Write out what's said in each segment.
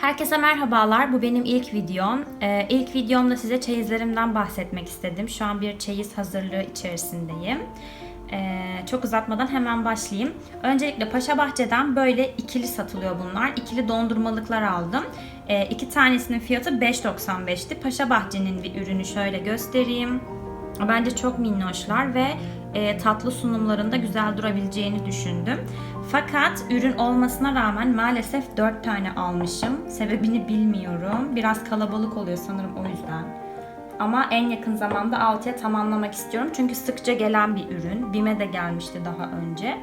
Herkese merhabalar. Bu benim ilk videom. Ee, ilk videomda size çeyizlerimden bahsetmek istedim. Şu an bir çeyiz hazırlığı içerisindeyim. Ee, çok uzatmadan hemen başlayayım. Öncelikle Paşa Bahçe'den böyle ikili satılıyor bunlar. İkili dondurmalıklar aldım. Ee, iki tanesinin fiyatı 5.95'ti. Paşa Bahçe'nin bir ürünü şöyle göstereyim. Bence çok minnoşlar ve e, tatlı sunumlarında güzel durabileceğini düşündüm. Fakat ürün olmasına rağmen maalesef 4 tane almışım. Sebebini bilmiyorum. Biraz kalabalık oluyor sanırım o yüzden. Ama en yakın zamanda 6'ya tamamlamak istiyorum. Çünkü sıkça gelen bir ürün. Bime de gelmişti daha önce.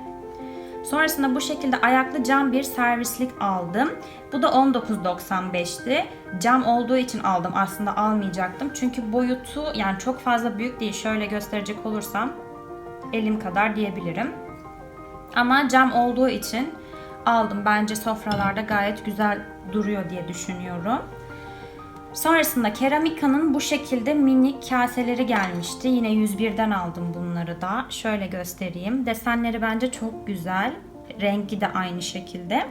Sonrasında bu şekilde ayaklı cam bir servislik aldım. Bu da 19.95'ti. Cam olduğu için aldım. Aslında almayacaktım. Çünkü boyutu yani çok fazla büyük değil. Şöyle gösterecek olursam elim kadar diyebilirim. Ama cam olduğu için aldım. Bence sofralarda gayet güzel duruyor diye düşünüyorum. Sonrasında Keramika'nın bu şekilde minik kaseleri gelmişti. Yine 101'den aldım bunları da. Şöyle göstereyim. Desenleri bence çok güzel. Rengi de aynı şekilde.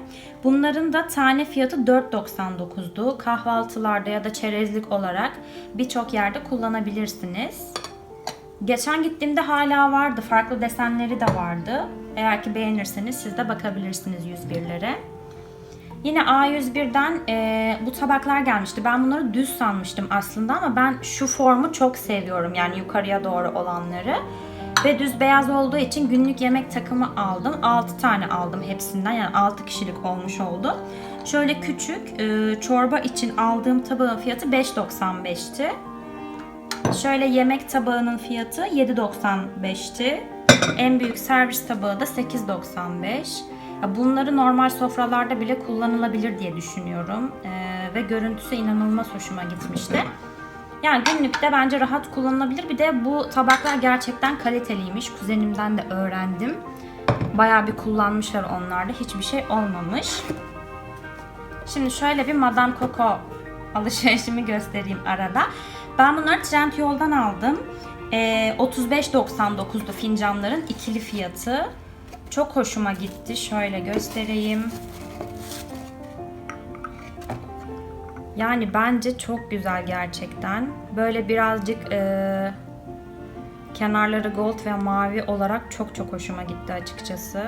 Bunların da tane fiyatı 4.99'du. Kahvaltılarda ya da çerezlik olarak birçok yerde kullanabilirsiniz. Geçen gittiğimde hala vardı. Farklı desenleri de vardı. Eğer ki beğenirseniz siz de bakabilirsiniz 101'lere. Yine A101'den e, bu tabaklar gelmişti. Ben bunları düz sanmıştım aslında ama ben şu formu çok seviyorum. Yani yukarıya doğru olanları. Ve düz beyaz olduğu için günlük yemek takımı aldım. 6 tane aldım hepsinden. Yani 6 kişilik olmuş oldu. Şöyle küçük e, çorba için aldığım tabağın fiyatı 5.95'ti. Şöyle yemek tabağının fiyatı 7.95'ti. En büyük servis tabağı da 8.95. Ya Bunları normal sofralarda bile kullanılabilir diye düşünüyorum. Ee, ve görüntüsü inanılmaz hoşuma gitmişti. Yani günlükte bence rahat kullanılabilir. Bir de bu tabaklar gerçekten kaliteliymiş. Kuzenimden de öğrendim. Bayağı bir kullanmışlar onlarda. Hiçbir şey olmamış. Şimdi şöyle bir Madame Coco alışverişimi göstereyim arada. Ben bunları Trendyol'dan aldım. Ee, 35.99'du fincanların ikili fiyatı. Çok hoşuma gitti. Şöyle göstereyim. Yani bence çok güzel gerçekten. Böyle birazcık e, kenarları gold ve mavi olarak çok çok hoşuma gitti açıkçası.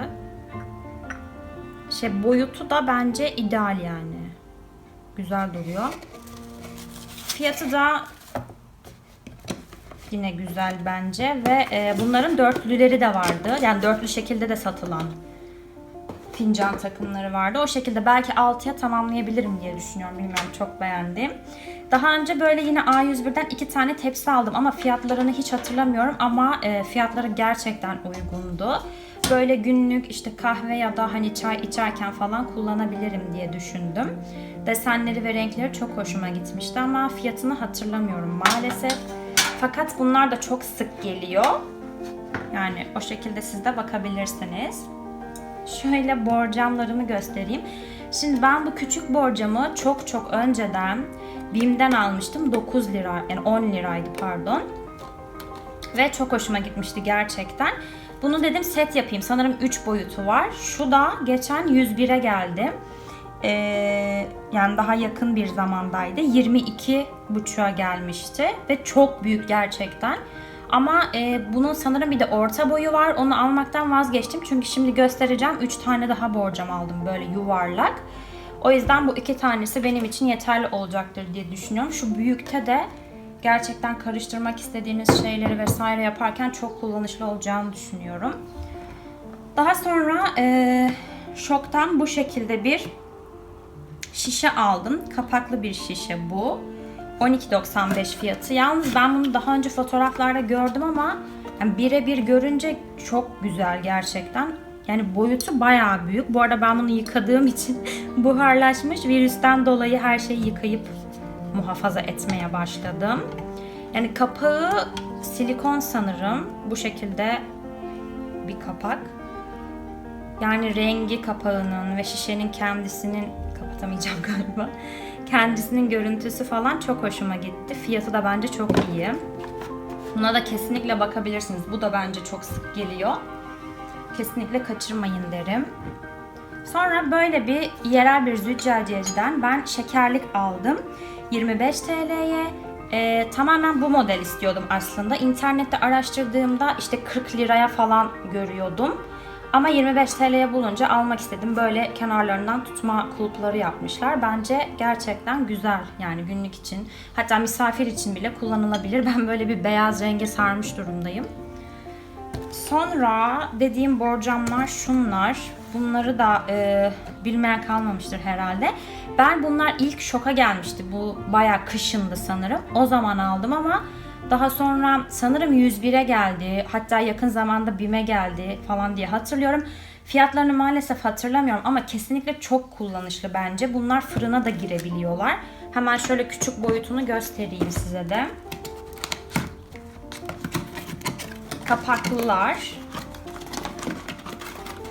Şey boyutu da bence ideal yani. Güzel duruyor. Fiyatı da yine güzel bence ve e, bunların dörtlüleri de vardı. Yani dörtlü şekilde de satılan fincan takımları vardı. O şekilde belki 6'ya tamamlayabilirim diye düşünüyorum. Bilmiyorum çok beğendim. Daha önce böyle yine A101'den iki tane tepsi aldım ama fiyatlarını hiç hatırlamıyorum ama e, fiyatları gerçekten uygundu. Böyle günlük işte kahve ya da hani çay içerken falan kullanabilirim diye düşündüm. Desenleri ve renkleri çok hoşuma gitmişti ama fiyatını hatırlamıyorum maalesef. Fakat bunlar da çok sık geliyor. Yani o şekilde siz de bakabilirsiniz. Şöyle borcamlarımı göstereyim. Şimdi ben bu küçük borcamı çok çok önceden BİM'den almıştım. 9 lira yani 10 liraydı pardon. Ve çok hoşuma gitmişti gerçekten. Bunu dedim set yapayım. Sanırım 3 boyutu var. Şu da geçen 101'e geldi. Ee, yani daha yakın bir zamandaydı. 22 buçuğa gelmişti ve çok büyük gerçekten. Ama e, bunun sanırım bir de orta boyu var. Onu almaktan vazgeçtim. Çünkü şimdi göstereceğim. 3 tane daha borcam aldım böyle yuvarlak. O yüzden bu iki tanesi benim için yeterli olacaktır diye düşünüyorum. Şu büyükte de gerçekten karıştırmak istediğiniz şeyleri vesaire yaparken çok kullanışlı olacağını düşünüyorum. Daha sonra e, şoktan bu şekilde bir şişe aldım. Kapaklı bir şişe bu. 12.95 fiyatı. Yalnız ben bunu daha önce fotoğraflarda gördüm ama yani birebir görünce çok güzel gerçekten. Yani boyutu bayağı büyük. Bu arada ben bunu yıkadığım için buharlaşmış. Virüsten dolayı her şeyi yıkayıp muhafaza etmeye başladım. Yani kapağı silikon sanırım. Bu şekilde bir kapak. Yani rengi kapağının ve şişenin kendisinin kapatamayacağım galiba. Kendisinin görüntüsü falan çok hoşuma gitti. Fiyatı da bence çok iyi. Buna da kesinlikle bakabilirsiniz. Bu da bence çok sık geliyor. Kesinlikle kaçırmayın derim. Sonra böyle bir yerel bir züccaciyeciden ben şekerlik aldım. 25 TL'ye. Ee, tamamen bu model istiyordum aslında. İnternette araştırdığımda işte 40 liraya falan görüyordum. Ama 25 TL'ye bulunca almak istedim. Böyle kenarlarından tutma kulpları yapmışlar. Bence gerçekten güzel yani günlük için. Hatta misafir için bile kullanılabilir. Ben böyle bir beyaz renge sarmış durumdayım. Sonra dediğim borcamlar şunlar. Bunları da e, bilmeyen kalmamıştır herhalde. Ben bunlar ilk şoka gelmişti. Bu bayağı kışındı sanırım. O zaman aldım ama daha sonra sanırım 101'e geldi. Hatta yakın zamanda BİM'e geldi falan diye hatırlıyorum. Fiyatlarını maalesef hatırlamıyorum ama kesinlikle çok kullanışlı bence. Bunlar fırına da girebiliyorlar. Hemen şöyle küçük boyutunu göstereyim size de. Kapaklılar.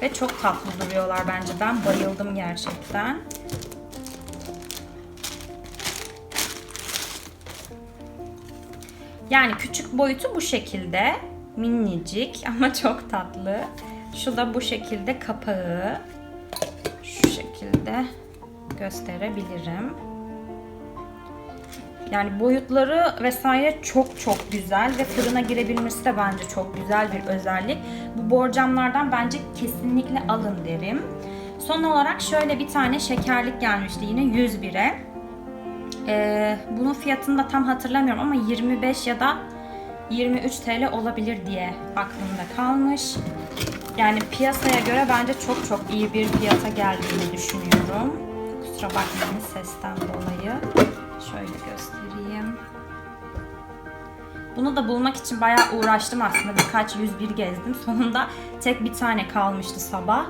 Ve çok tatlı duruyorlar bence. Ben bayıldım gerçekten. Yani küçük boyutu bu şekilde. Minicik ama çok tatlı. Şu da bu şekilde kapağı. Şu şekilde gösterebilirim. Yani boyutları vesaire çok çok güzel ve fırına girebilmesi de bence çok güzel bir özellik. Bu borcamlardan bence kesinlikle alın derim. Son olarak şöyle bir tane şekerlik gelmişti yine 101'e. Ee, bunun fiyatını da tam hatırlamıyorum ama 25 ya da 23 TL olabilir diye aklımda kalmış. Yani piyasaya göre bence çok çok iyi bir fiyata geldiğini düşünüyorum. Kusura bakmayın sesten dolayı. Şöyle göstereyim. Bunu da bulmak için bayağı uğraştım aslında. Birkaç 101 gezdim. Sonunda tek bir tane kalmıştı sabah.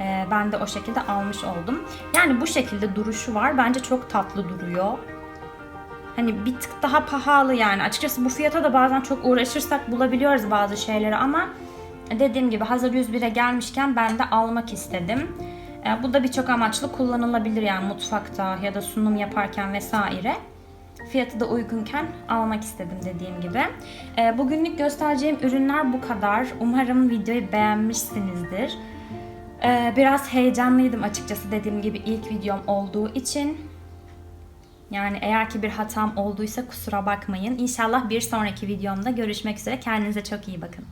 Ee, ben de o şekilde almış oldum. Yani bu şekilde duruşu var. Bence çok tatlı duruyor. Hani bir tık daha pahalı yani. Açıkçası bu fiyata da bazen çok uğraşırsak bulabiliyoruz bazı şeyleri ama dediğim gibi hazır 101'e gelmişken ben de almak istedim. Ee, bu da birçok amaçlı kullanılabilir yani mutfakta ya da sunum yaparken vesaire. Fiyatı da uygunken almak istedim dediğim gibi. Ee, bugünlük göstereceğim ürünler bu kadar. Umarım videoyu beğenmişsinizdir. Ee, biraz heyecanlıydım açıkçası dediğim gibi ilk videom olduğu için. Yani eğer ki bir hatam olduysa kusura bakmayın. İnşallah bir sonraki videomda görüşmek üzere. Kendinize çok iyi bakın.